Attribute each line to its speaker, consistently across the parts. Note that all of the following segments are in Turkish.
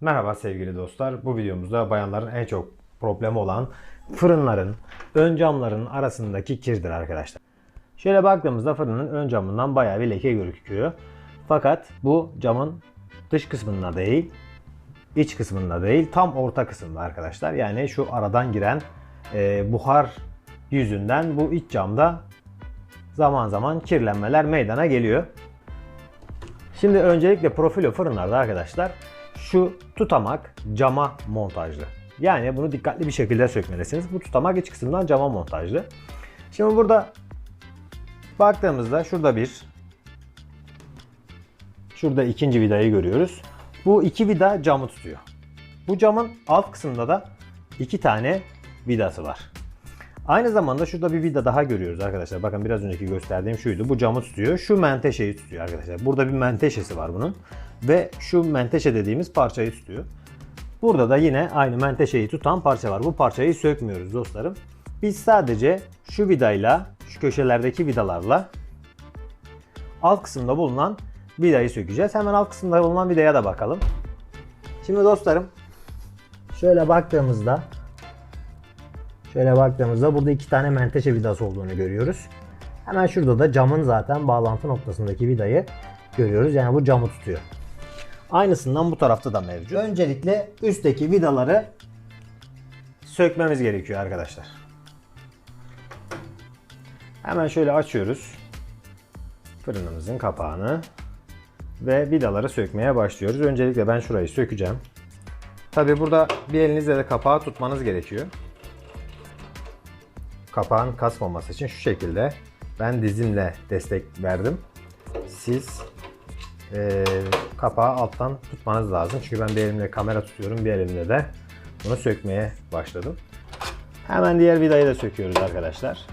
Speaker 1: Merhaba sevgili dostlar. Bu videomuzda bayanların en çok problemi olan fırınların, ön camların arasındaki kirdir arkadaşlar. Şöyle baktığımızda fırının ön camından bayağı bir leke gözüküyor. Fakat bu camın dış kısmında değil, iç kısmında değil, tam orta kısımda arkadaşlar. Yani şu aradan giren e, buhar yüzünden bu iç camda zaman zaman kirlenmeler meydana geliyor. Şimdi öncelikle profilo fırınlarda arkadaşlar şu tutamak cama montajlı. Yani bunu dikkatli bir şekilde sökmelisiniz. Bu tutamak iç kısımdan cama montajlı. Şimdi burada baktığımızda şurada bir şurada ikinci vidayı görüyoruz. Bu iki vida camı tutuyor. Bu camın alt kısmında da iki tane vidası var. Aynı zamanda şurada bir vida daha görüyoruz arkadaşlar. Bakın biraz önceki gösterdiğim şuydu. Bu camı tutuyor. Şu menteşeyi tutuyor arkadaşlar. Burada bir menteşesi var bunun. Ve şu menteşe dediğimiz parçayı tutuyor. Burada da yine aynı menteşeyi tutan parça var. Bu parçayı sökmüyoruz dostlarım. Biz sadece şu vidayla, şu köşelerdeki vidalarla alt kısımda bulunan vidayı sökeceğiz. Hemen alt kısımda bulunan vidaya da bakalım. Şimdi dostlarım şöyle baktığımızda Şöyle baktığımızda burada iki tane menteşe vidası olduğunu görüyoruz. Hemen şurada da camın zaten bağlantı noktasındaki vidayı görüyoruz. Yani bu camı tutuyor. Aynısından bu tarafta da mevcut. Öncelikle üstteki vidaları sökmemiz gerekiyor arkadaşlar. Hemen şöyle açıyoruz. Fırınımızın kapağını ve vidaları sökmeye başlıyoruz. Öncelikle ben şurayı sökeceğim. Tabi burada bir elinizle de kapağı tutmanız gerekiyor kapağın kasmaması için şu şekilde ben dizimle destek verdim. Siz e, kapağı alttan tutmanız lazım. Çünkü ben bir elimle kamera tutuyorum, bir elimle de bunu sökmeye başladım. Hemen diğer vidayı da söküyoruz arkadaşlar.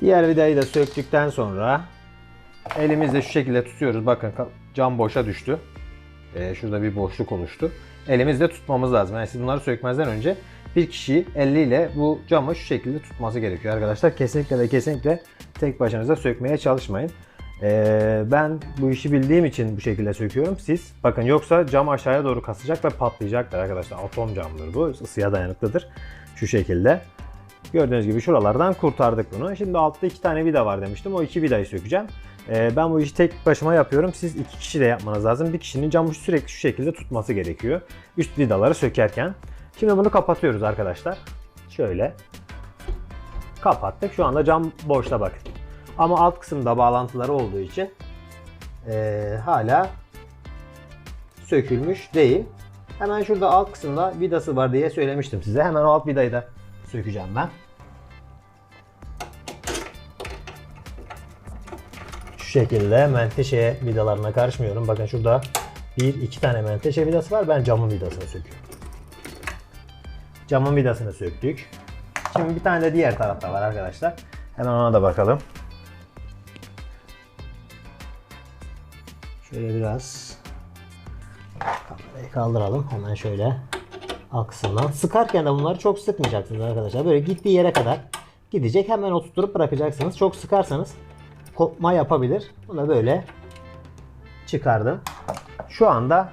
Speaker 1: Diğer vidayı da söktükten sonra elimizle şu şekilde tutuyoruz. Bakın cam boşa düştü. Ee, şurada bir boşluk oluştu elimizle tutmamız lazım. Yani siz bunları sökmezden önce bir kişi eliyle bu camı şu şekilde tutması gerekiyor arkadaşlar. Kesinlikle ve kesinlikle tek başınıza sökmeye çalışmayın. Ee, ben bu işi bildiğim için bu şekilde söküyorum. Siz bakın yoksa cam aşağıya doğru kasacak ve patlayacaktır arkadaşlar. Atom camdır bu. Isıya dayanıklıdır. Şu şekilde. Gördüğünüz gibi şuralardan kurtardık bunu. Şimdi altta iki tane vida var demiştim. O iki vidayı sökeceğim. Ee, ben bu işi tek başıma yapıyorum. Siz iki kişi de yapmanız lazım. Bir kişinin camı sürekli şu şekilde tutması gerekiyor. Üst vidaları sökerken. Şimdi bunu kapatıyoruz arkadaşlar. Şöyle. Kapattık. Şu anda cam boşta bakın. Ama alt kısımda bağlantıları olduğu için ee, hala sökülmüş değil. Hemen şurada alt kısımda vidası var diye söylemiştim size. Hemen o alt vidayı da sökeceğim ben. Şekilde menteşe vidalarına karışmıyorum. Bakın şurada bir iki tane menteşe vidası var. Ben camın vidasını söküyorum. Camın vidasını söktük. Şimdi bir tane de diğer tarafta var arkadaşlar. Hemen ona da bakalım. Şöyle biraz kamerayı kaldıralım. Hemen şöyle alt kısımdan. Sıkarken de bunları çok sıkmayacaksınız arkadaşlar. Böyle gittiği yere kadar gidecek. Hemen oturtup bırakacaksınız. Çok sıkarsanız kopma yapabilir. Bunu böyle çıkardım. Şu anda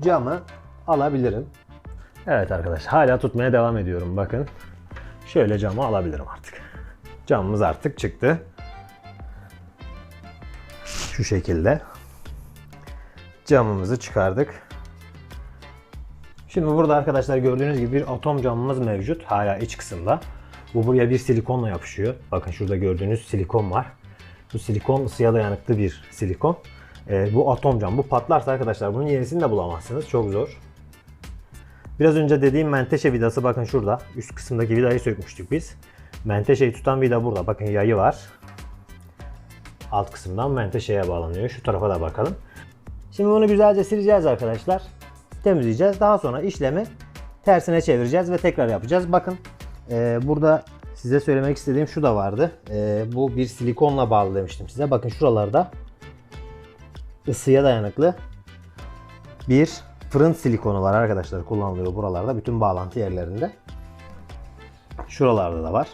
Speaker 1: camı alabilirim. Evet arkadaşlar hala tutmaya devam ediyorum. Bakın şöyle camı alabilirim artık. Camımız artık çıktı. Şu şekilde camımızı çıkardık. Şimdi burada arkadaşlar gördüğünüz gibi bir atom camımız mevcut hala iç kısımda. Bu buraya bir silikonla yapışıyor. Bakın şurada gördüğünüz silikon var. Bu silikon ısıya dayanıklı bir silikon. Ee, bu atom cam. Bu patlarsa arkadaşlar bunun yenisini de bulamazsınız. Çok zor. Biraz önce dediğim menteşe vidası bakın şurada. Üst kısımdaki vidayı sökmüştük biz. Menteşeyi tutan vida burada. Bakın yayı var. Alt kısımdan menteşeye bağlanıyor. Şu tarafa da bakalım. Şimdi bunu güzelce sileceğiz arkadaşlar. Temizleyeceğiz. Daha sonra işlemi tersine çevireceğiz ve tekrar yapacağız. Bakın ee, burada size söylemek istediğim şu da vardı. Ee, bu bir silikonla bağlı demiştim size. Bakın şuralarda ısıya dayanıklı bir fırın silikonu var arkadaşlar. Kullanılıyor buralarda. Bütün bağlantı yerlerinde. Şuralarda da var.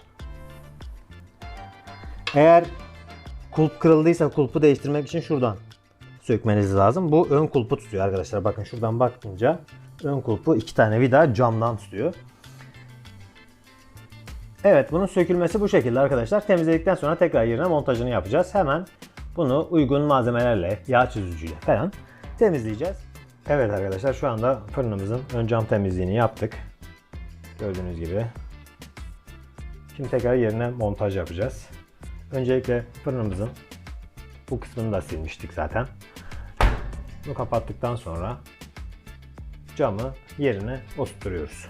Speaker 1: Eğer kulp kırıldıysa kulpu değiştirmek için şuradan sökmeniz lazım. Bu ön kulpu tutuyor arkadaşlar. Bakın şuradan bakınca ön kulpu iki tane vida camdan tutuyor. Evet bunun sökülmesi bu şekilde arkadaşlar. Temizledikten sonra tekrar yerine montajını yapacağız. Hemen bunu uygun malzemelerle, yağ çözücüyle falan temizleyeceğiz. Evet arkadaşlar şu anda fırınımızın ön cam temizliğini yaptık. Gördüğünüz gibi. Şimdi tekrar yerine montaj yapacağız. Öncelikle fırınımızın bu kısmını da silmiştik zaten. Bunu kapattıktan sonra camı yerine oturtuyoruz.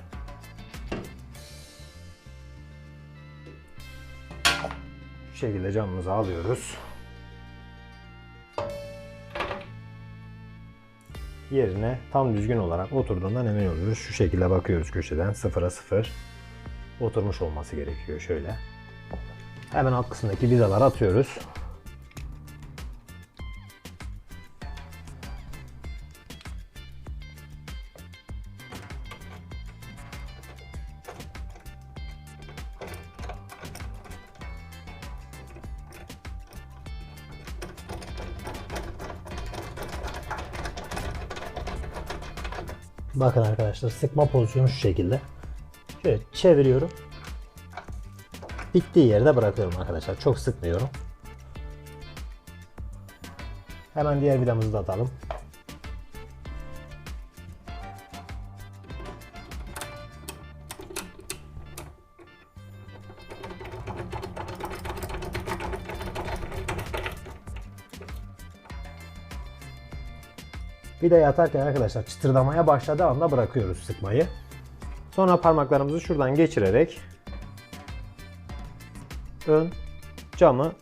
Speaker 1: Şekilde camımızı alıyoruz. Yerine tam düzgün olarak oturduğundan emin oluyoruz. Şu şekilde bakıyoruz köşeden sıfıra sıfır oturmuş olması gerekiyor şöyle. Hemen alt kısımdaki vidaları atıyoruz. Bakın arkadaşlar sıkma pozisyonu şu şekilde. Şöyle çeviriyorum. Bittiği yerde bırakıyorum arkadaşlar. Çok sıkmıyorum. Hemen diğer vidamızı da atalım. Vidayı atarken arkadaşlar çıtırdamaya başladığı anda bırakıyoruz sıkmayı. Sonra parmaklarımızı şuradan geçirerek ön camı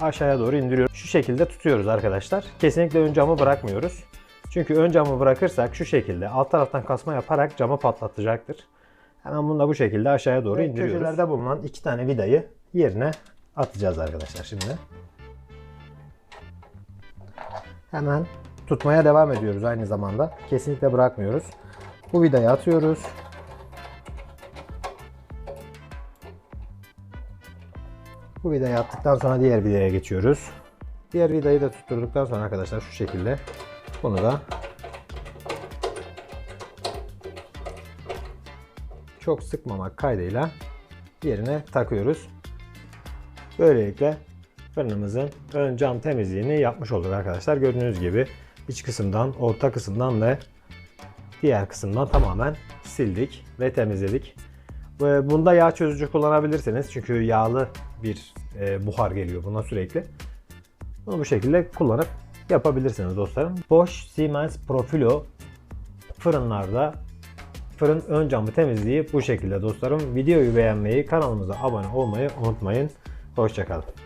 Speaker 1: aşağıya doğru indiriyoruz. Şu şekilde tutuyoruz arkadaşlar. Kesinlikle ön camı bırakmıyoruz. Çünkü ön camı bırakırsak şu şekilde alt taraftan kasma yaparak camı patlatacaktır. Hemen bunu da bu şekilde aşağıya doğru indiriyoruz. Köşelerde bulunan iki tane vidayı yerine atacağız arkadaşlar şimdi. Hemen tutmaya devam ediyoruz aynı zamanda. Kesinlikle bırakmıyoruz. Bu vidayı atıyoruz. Bu vidayı attıktan sonra diğer vidaya geçiyoruz. Diğer vidayı da tutturduktan sonra arkadaşlar şu şekilde bunu da çok sıkmamak kaydıyla yerine takıyoruz. Böylelikle fırınımızın ön cam temizliğini yapmış olduk arkadaşlar. Gördüğünüz gibi iç kısımdan, orta kısımdan ve diğer kısımdan tamamen sildik ve temizledik. Bunda yağ çözücü kullanabilirsiniz. Çünkü yağlı bir e, buhar geliyor buna sürekli. Bunu bu şekilde kullanıp yapabilirsiniz dostlarım. Bosch Siemens Profilo fırınlarda fırın ön camı temizliği bu şekilde dostlarım. Videoyu beğenmeyi, kanalımıza abone olmayı unutmayın. Hoşçakalın.